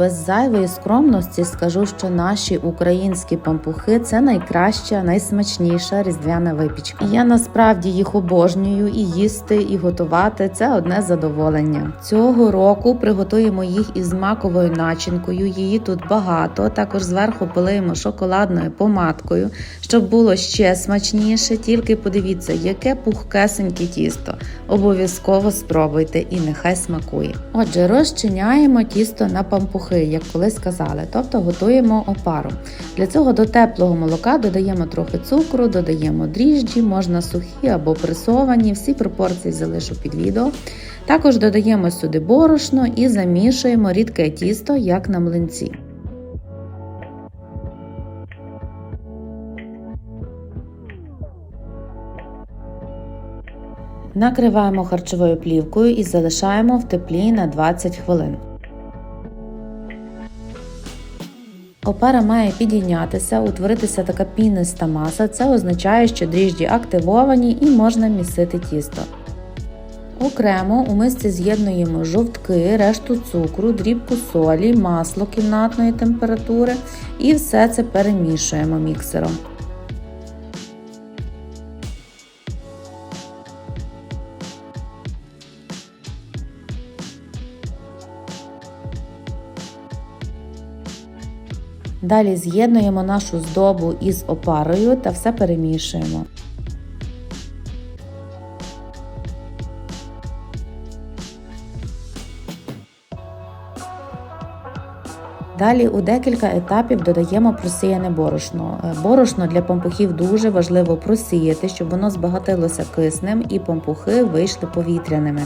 Без зайвої скромності скажу, що наші українські пампухи це найкраща, найсмачніша різдвяна випічка. Я насправді їх обожнюю і їсти, і готувати це одне задоволення. Цього року приготуємо їх із маковою начинкою. Її тут багато. Також зверху полиємо шоколадною помадкою, щоб було ще смачніше. Тільки подивіться, яке пухкесеньке тісто. Обов'язково спробуйте і нехай смакує. Отже, розчиняємо тісто на пампухи, як колись казали, тобто готуємо опару. Для цього до теплого молока додаємо трохи цукру, додаємо дріжджі, можна сухі або пресовані, всі пропорції залишу під відео. Також додаємо сюди борошно і замішуємо рідке тісто, як на млинці. Накриваємо харчовою плівкою і залишаємо в теплі на 20 хвилин. Опара має підійнятися, утворитися така піниста маса. Це означає, що дріжджі активовані і можна місити тісто. Окремо у мисці з'єднуємо жовтки, решту цукру, дрібку солі, масло кімнатної температури і все це перемішуємо міксером. Далі з'єднуємо нашу здобу із опарою та все перемішуємо. Далі у декілька етапів додаємо просіяне борошно. Е, Борошно для пампухів дуже важливо просіяти, щоб воно збагатилося киснем і пампухи вийшли повітряними.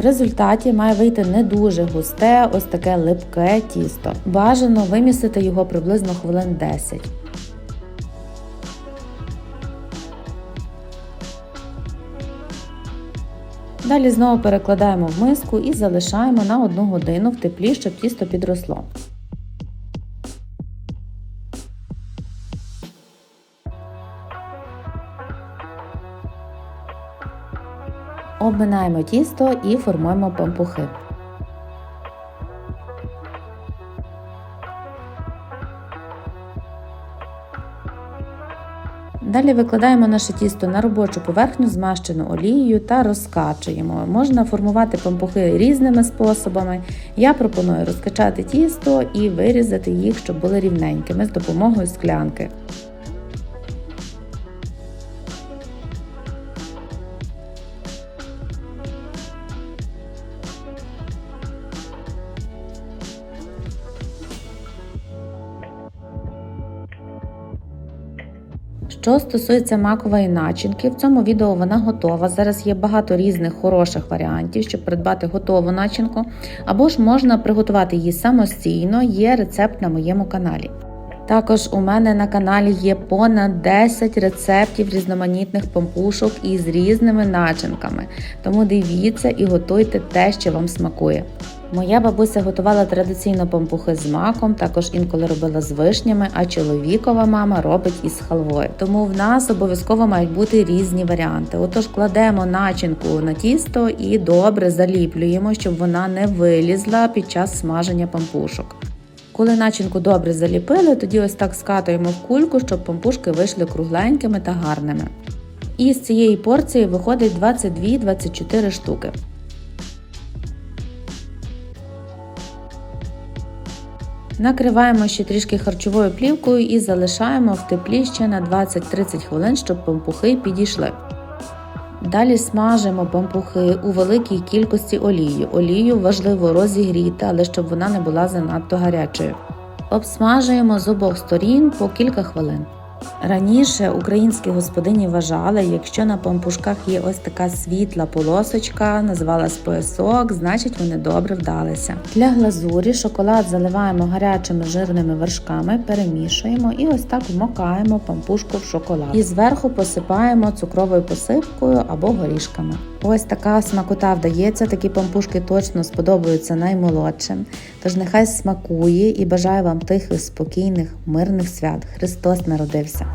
В результаті має вийти не дуже густе, ось таке липке тісто. Бажано вимісити його приблизно хвилин 10. Далі знову перекладаємо в миску і залишаємо на 1 годину в теплі, щоб тісто підросло. Обминаємо тісто і формуємо пампухи. Далі викладаємо наше тісто на робочу поверхню, змащену олією та розкачуємо. Можна формувати пампухи різними способами. Я пропоную розкачати тісто і вирізати їх, щоб були рівненькими з допомогою склянки. Що стосується макової начинки, в цьому відео вона готова. Зараз є багато різних хороших варіантів, щоб придбати готову начинку, або ж можна приготувати її самостійно, є рецепт на моєму каналі. Також у мене на каналі є понад 10 рецептів різноманітних пампушок із різними начинками. Тому дивіться і готуйте те, що вам смакує. Моя бабуся готувала традиційно пампухи з маком, також інколи робила з вишнями, а чоловікова мама робить із халвою. Тому в нас обов'язково мають бути різні варіанти. Отож, кладемо начинку на тісто і добре заліплюємо, щоб вона не вилізла під час смаження пампушок. Коли начинку добре заліпили, тоді ось так скатуємо в кульку, щоб пампушки вийшли кругленькими та гарними. І з цієї порції виходить 22-24 штуки. Накриваємо ще трішки харчовою плівкою і залишаємо в теплі ще на 20-30 хвилин, щоб пампухи підійшли. Далі смажимо пампухи у великій кількості олії. Олію важливо розігріти, але щоб вона не була занадто гарячою. Обсмажуємо з обох сторін по кілька хвилин. Раніше українські господині вважали, якщо на пампушках є ось така світла полосочка, називалась поясок, значить вони добре вдалися. Для глазурі шоколад заливаємо гарячими жирними вершками, перемішуємо і ось так вмокаємо пампушку в шоколад. І зверху посипаємо цукровою посипкою або горішками. Ось така смакота вдається, такі пампушки точно сподобаються наймолодшим. Тож нехай смакує і бажаю вам тихих, спокійних, мирних свят. Христос народився!